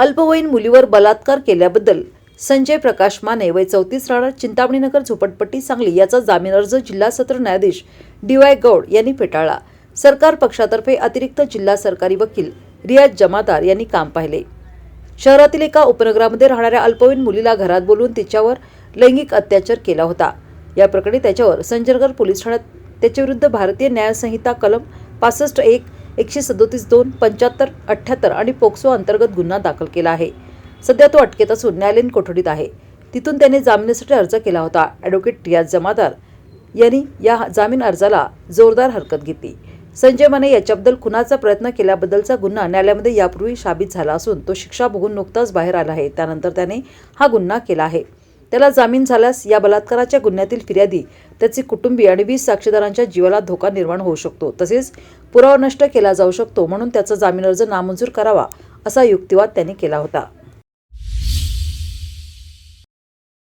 अल्पवयीन मुलीवर बलात्कार केल्याबद्दल संजय प्रकाश माने वय चौतीस राहणार चिंतामणीनगर झोपडपट्टी सांगली याचा जामीन अर्ज जिल्हा सत्र न्यायाधीश डी वाय गौड यांनी फेटाळला. सरकार पक्षातर्फे अतिरिक्त जिल्हा सरकारी वकील रियाज जमादार यांनी काम पाहिले. शहरातील एका उपनगरामध्ये राहणाऱ्या अल्पवयीन मुलीला घरात बोलवून तिच्यावर लैंगिक अत्याचार केला होता. या प्रकरणी त्याच्यावर संजनगर पोलीस ठाण्यात त्याच्याविरुद्ध भारतीय न्यायसंहिता कलम पासष्ट एक एकशे सदोतीस दोन पंच्याहत्तर अठ्ठ्याहत्तर आणि पोक्सो अंतर्गत गुन्हा दाखल केला आहे. सध्या तो अटकेत असून न्यायालयीन कोठडीत आहे. तिथून त्याने जामिनासाठी अर्ज केला होता. ॲडव्होकेट रियाज जमादार यांनी या जामीन अर्जाला जोरदार हरकत घेतली. संजय माने याच्याबद्दल खुनाचा प्रयत्न केल्याबद्दलचा गुन्हा न्यायालयामध्ये यापूर्वी साबित झाला असून तो शिक्षा बघून नुकताच बाहेर आला आहे. त्यानंतर त्याने हा गुन्हा केला आहे. त्याला जामीन झाल्यास या बलात्काराच्या गुन्ह्यातील फिर्यादी त्याचे कुटुंबीय आणि वीस साक्षीदारांच्या जीवाला धोका निर्माण होऊ शकतो. तसेच पुरावा नष्ट केला जाऊ शकतो म्हणून त्याचा जामीन अर्ज नामंजूर करावा असा युक्तिवाद त्यांनी केला होता.